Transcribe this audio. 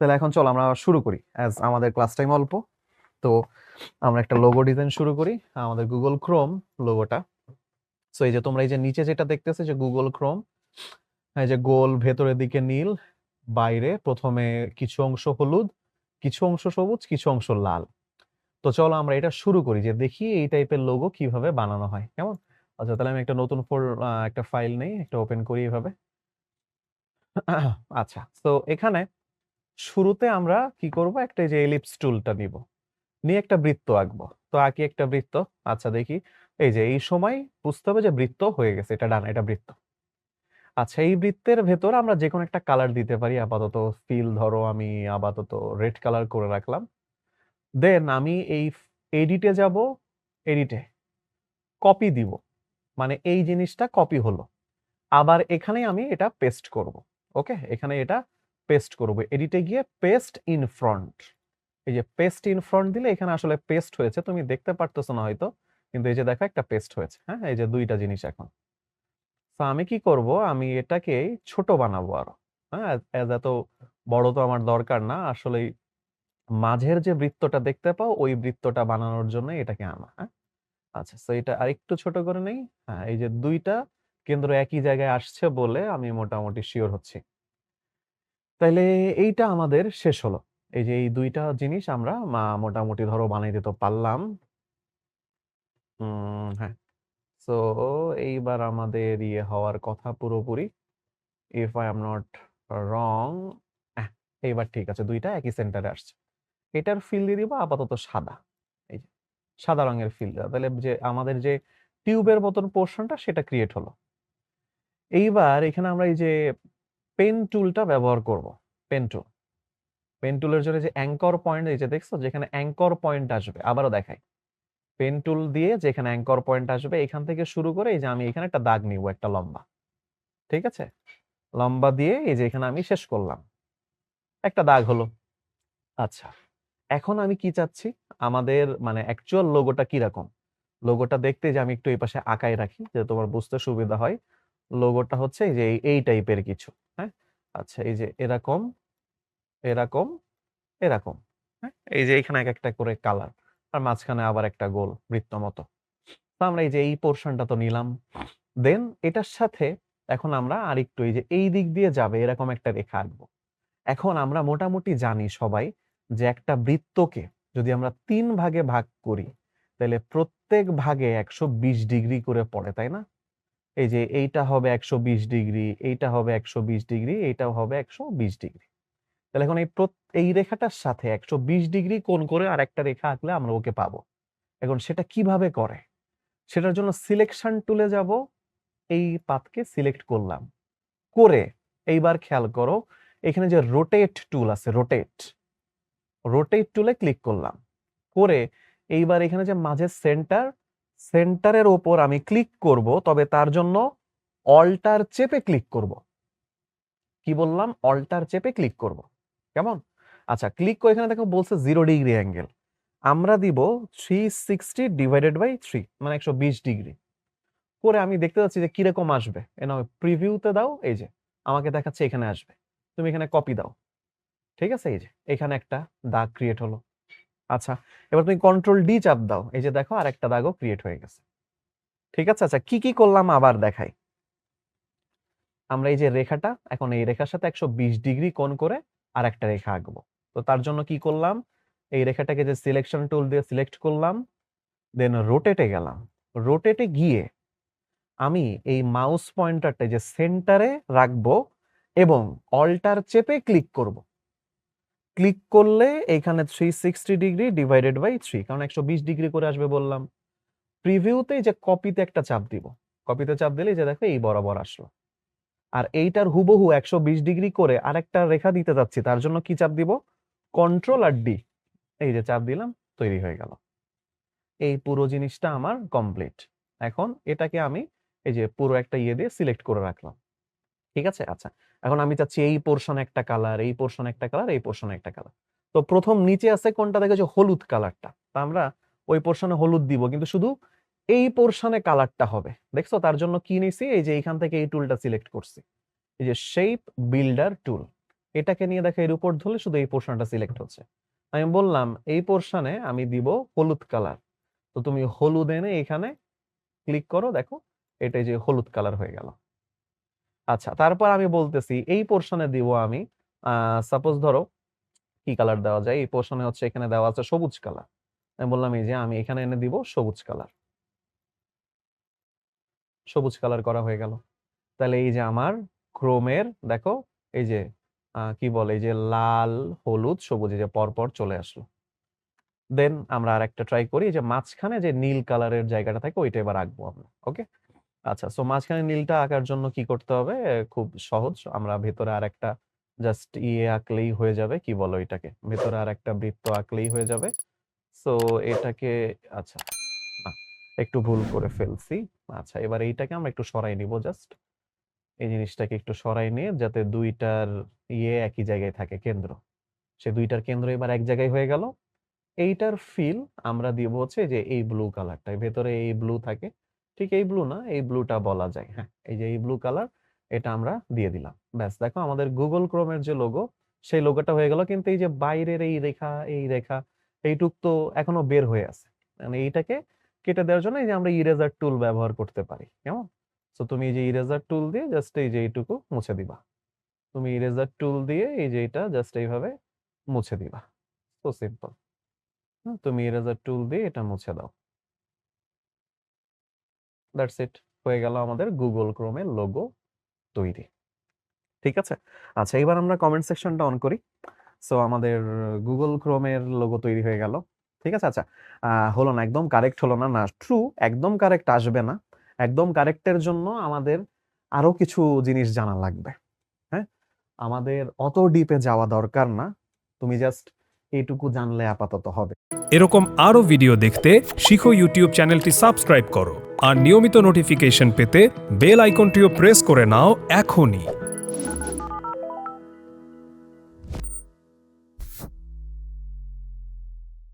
তাহলে এখন চলো আমরা শুরু করি অ্যাজ আমাদের ক্লাস টাইম অল্প। তো আমরা একটা লোগো ডিজাইন শুরু করি, আমাদের গুগল ক্রোম লোগোটা সো এই যে তোমরা এই যে নিচে যেটা দেখতেছো যে গুগল ক্রোম এই যে গোল ভেতরের দিকে নীল, বাইরে প্রথমে কিছু অংশ হলুদ, কিছু অংশ সবুজ, কিছু অংশ লাল। তো চলো আমরা এটা শুরু করি, যে দেখি এই টাইপের লোগো কীভাবে বানানো হয়। কেমন? আচ্ছা তাহলে আমি একটা নতুন ফোর একটা ফাইল নেই, একটা ওপেন করি এভাবে। আচ্ছা তো এখানে শুরুতে আমরা কি করব? একটা যে এলিপস টুলটা নিব। নিয়ে একটা বৃত্ত আঁকবো। তো আঁকি একটা বৃত্ত। আচ্ছা দেখি। এই যে এই সময় বুঝতে হবে যে বৃত্ত হয়ে গেছে। এটা ডান, এটা বৃত্ত। আচ্ছা এই বৃত্তের ভেতর আমরা যে কোনো একটা কালার দিতে পারি। আপাতত ফিল ধরো আমি আপাতত রেড কালার করে রাখলাম। দেন আমি এই এডিটে যাব এডিটে কপি দিব। মানে এই জিনিসটা কপি হলো। আবার এখানে আমি এটা পেস্ট করব। ওকে এখানে এটা পেস্ট করব। এডিটে গিয়ে পেস্ট ইন ফ্রন্ট এই যে পেস্ট ইন ফ্রন্ট দিলে এখানে আসলে পেস্ট হয়েছে। তুমি দেখতে পারতেছো না হয়তো, কিন্তু এই যে দেখো একটা পেস্ট হয়েছে। হ্যাঁ এই যে দুইটা জিনিস এখন। তো আমি কি করব? আমি এটাকে ছোট বানাবো আরও। হ্যাঁ এত বড় তো আমার দরকার না। আসলে মাঝের যে বৃত্তটা দেখতে পাও, ওই বৃত্তটা বানানোর জন্য এটাকে আনা। হ্যাঁ? আচ্ছা তো এটা আরেকটু ছোট করে নেই। হ্যাঁ এই যে দুইটা কেন্দ্র একই জায়গায় আসছে বলে আমি মোটামুটি শিওর হচ্ছি। তাইলে এইটা আমাদের শেষ হলো। এই যে এই দুইটা জিনিস আমরা মোটামুটি ধরো বানিয়ে দিতে পারলাম। হ্যাঁ। সো এইবার আমাদের ইয়ে হওয়ার কথা পুরোপুরি। If I am not wrong এইবার ঠিক আছে, দুইটা একই সেন্টারে আসছে। এটার ফিল দিয়ে দিব আপাতত সাদা। এই যে, সাদা রঙের ফিল দেওয়া। তাহলে যে আমাদের যে টিউবের মতন পোর্শনটা সেটা ক্রিয়েট হলো। এইবার এখানে আমরা এই যে পেন টুলটা ব্যবহার করব পেন টুল পেন টুলের জন্য যে অ্যাঙ্কর পয়েন্ট এই যে দেখছ, যেখানে অ্যাঙ্কর পয়েন্ট আসবে, আবারও দেখাই। পেন টুল দিয়ে যেখানে অ্যাঙ্কর পয়েন্ট আসবে, এখান থেকে শুরু করে এই যে আমি এখানে একটা দাগ নিব, একটা লম্বা। ঠিক আছে? লম্বা দিয়ে এই যে এখানে আমি শেষ করলাম। একটা দাগ হলো। আচ্ছা এখন আমি কি চাচ্ছি? আমাদের মানে অ্যাকচুয়াল লোগোটা কীরকম? লোগোটা দেখতে যে আমি একটু এই পাশে আঁকায় রাখি যে তোমার বুঝতে সুবিধা হয়। লোগোটা হচ্ছে যে এই- টাইপের কিছু। আচ্ছা এই যে এরকম এরকম এরকম। হ্যাঁ এই যে এখানে এক একটা করে কালার আর মাঝখানে আবার একটা গোল বৃত্ত মতো। তো আমরা এই যে এই পোর্শনটা তো নিলাম। দেন এটার সাথে এখন আমরা আরেকটু এই যে এই দিক দিয়ে যাবে, এরকম একটা রেখা আঁকবো। এখন আমরা মোটামুটি জানি সবাই যে একটা বৃত্তকে যদি আমরা তিন ভাগে ভাগ করি, তাহলে প্রত্যেক ভাগে একশো বিশ ডিগ্রি করে পড়ে, তাই না? এই যে এইটা হবে একশো বিশ ডিগ্রি, এইটা হবে একশো বিশ ডিগ্রি, এইটাও হবে একশো বিশ ডিগ্রি। তাহলে এখন এই এই রেখাটার সাথে একশো বিশ ডিগ্রি কোন করে আর একটা রেখা আঁকলে আমরা ওকে পাবো। এখন সেটা কীভাবে করে? সেটার জন্য সিলেকশন টুলে যাব, এই পাতকে সিলেক্ট করলাম। করে এইবার খেয়াল করো, এখানে যে রোটেট টুল আছে রোটেট রোটেট টুলে ক্লিক করলাম। করে এইবার এখানে যে মাঝের সেন্টার সেন্টারের ওপর আমি ক্লিক করব, তবে তার জন্য অল্টার চেপে ক্লিক করব। কি বললাম? অল্টার চেপে ক্লিক করব। কেমন? আচ্ছা ক্লিক করে এখানে দেখো বলছে জিরো ডিগ্রি অ্যাঙ্গেল। আমরা দিব three sixty divided by three মানে একশো বিশ ডিগ্রি। করে আমি দেখতে পাচ্ছি যে কীরকম আসবে। এনা প্রিভিউতে দাও, এই যে, আমাকে দেখাচ্ছে এখানে আসবে। তুমি এখানে কপি দাও। ঠিক আছে? এই যে, এখানে একটা দাগ ক্রিয়েট হলো। আচ্ছা এবার তুমি কন্ট্রোল ডি চাপ দাও। এই যে দেখো আর একটা দাগও ক্রিয়েট হয়ে গেছে। ঠিক আছে? আচ্ছা কি কি করলাম? আবার দেখাই। আমরা এই যে রেখাটা, এখন এই রেখার সাথে একশো বিশ ডিগ্রি কোণ করে আর একটা রেখা আঁকবো। তো তার জন্য কি করলাম? এই রেখাটাকে যে সিলেকশন টুল দিয়ে সিলেক্ট করলাম দেন রোটেটে গেলাম। রোটেটে গিয়ে আমি এই মাউস পয়েন্টারটা যে সেন্টারে রাখব এবং অল্টার চেপে ক্লিক করব। ক্লিক করলে এখানে three sixty degree divided by three কারণ একশো বিশ ডিগ্রি করে আসবে বললাম। প্রিভিউতে যে কপিতে একটা চাপ দিব। কপিতে চাপ দিলে যে দেখো এই বরাবর আসলো। আর এইটার হুবহু একশো বিশ ডিগ্রি করে আরেকটা রেখা দিতে যাচ্ছি, তার জন্য কি চাপ দিব? কন্ট্রোল আর ডি এই যে চাপ দিলাম, তৈরি হয়ে গেল। এই পুরো জিনিসটা আমার কমপ্লিট এখন এটাকে আমি এই যে পুরো একটা ইয়ে দিয়ে সিলেক্ট করে রাখলাম। ঠিক আছে? আচ্ছা। এখন আমি চাচ্ছি এই পোর্শন একটা কালার এই পোর্শন একটা কালার এই পোর্শন একটা কালার তো প্রথম নিচে আছে কোনটা দেখেছ? হলুদ কালারটা তা আমরা ওই পোর্শনে হলুদ দিব, কিন্তু শুধু এই পোর্শনে কালারটা হবে। দেখছ? তার জন্য কি নিছি? এই যে এইখান থেকে এই টুলটা সিলেক্ট করছি। এই যে শেপ বিল্ডার টুল এটাকে নিয়ে দেখো, এর উপর ধরলে শুধু এই পোর্শনটা সিলেক্ট হচ্ছে। আমি বললাম, এই পোর্শনে আমি দিব হলুদ কালার তো তুমি হলুদ এনে এখানে ক্লিক করো, দেখো, এটা যে হলুদ কালার হয়ে গেল। আচ্ছা তারপর আমি বলতেছি, এই পোর্শনে দিব আমি সাপোজ ধরো, কি কালার দেওয়া যায়? এই পোর্শনে হচ্ছে এখানে দেওয়া আছে সবুজ কালার আমি বললাম, এই যে আমি এখানে এনে দিব সবুজ কালার সবুজ কালার করা হয়ে গেল। তাহলে এই যে আমার ক্রোমের দেখো, এই যে কি বলে, এই যে লাল, হলুদ, সবুজ যে পরপর চলে আসলো। দেন আমরা আর একটা ট্রাই করি যে মাঝখানে যে নীল কালারের জায়গাটা থাকে, ওইটা এবার আঁকবো আমরা ওকে আচ্ছা সো মাঝখানে নীলটা আঁকার জন্য কি করতে হবে? খুব সহজ, আমরা ভেতরে আর একটা জাস্ট ইয়ে আঁকলেই হয়ে যাবে, কি বলো এটাকে? ভেতরে আর একটা বৃত্ত আঁকলেই হয়ে যাবে। সো এটাকে আচ্ছা একটু ভুল করে ফেলছি। আচ্ছা এবার এইটাকে আমরা একটু সরাই নিব জাস্ট এই জিনিসটাকে একটু সরাই নিয়ে, যাতে দুইটার ইয়ে একই জায়গায় থাকে কেন্দ্র। সে দুইটার কেন্দ্র এবার এক জায়গায় হয়ে গেল। এইটার ফিল আমরা দিব হচ্ছে যে এই ব্লু কালারটা ভেতরে এই ব্লু থাকে ঠিক এই ব্লু না, এই ব্লুটা বলা যায়। হ্যাঁ এই যে এই ব্লু কালার এটা আমরা দিয়ে দিলাম। ব্যাস, দেখো আমাদের গুগল ক্রোমের যে লোগো সেই লোগোটা হয়ে গেল কিন্তু এই যে বাইরের এই রেখা এই রেখা, এইটুক তো এখনও বের হয়ে আছে। মানে এইটাকে কেটে দেওয়ার জন্য এই যে আমরা ইরেজার টুল ব্যবহার করতে পারি, কেমন? তো তুমি এই যে ইরেজার টুল দিয়ে জাস্ট এই যে এইটুকু মুছে দিবা। তুমি ইরেজার টুল দিয়ে এই যে এটা জাস্ট এইভাবে মুছে দিবা। সো সিম্পল তুমি ইরেজার টুল দিয়ে এটা মুছে দাও। দ্যাটস ইট হয়ে গেল আমাদের গুগল ক্রোমের লোগো তৈরি। ঠিক আছে? আচ্ছা এবার আমরা কমেন্ট সেকশনটা অন করি। সো আমাদের গুগল ক্রোমের লোগো তৈরি হয়ে গেল। ঠিক আছে? আচ্ছা হলো না, একদম কারেক্ট হলো না না ট্রু একদম কারেক্ট আসবে না। একদম কারেক্টের জন্য আমাদের আরও কিছু জিনিস জানা লাগবে। হ্যাঁ? আমাদের অত ডিপে যাওয়া দরকার না। তুমি জাস্ট এইটুকু জানলে আপাতত হবে। এরকম আরও ভিডিও দেখতে শিখো ইউটিউব চ্যানেলটি সাবস্ক্রাইব করো। আর নিয়মিত নোটিফিকেশন পেতে বেল আইকনটিও প্রেস করে নাও এখনই।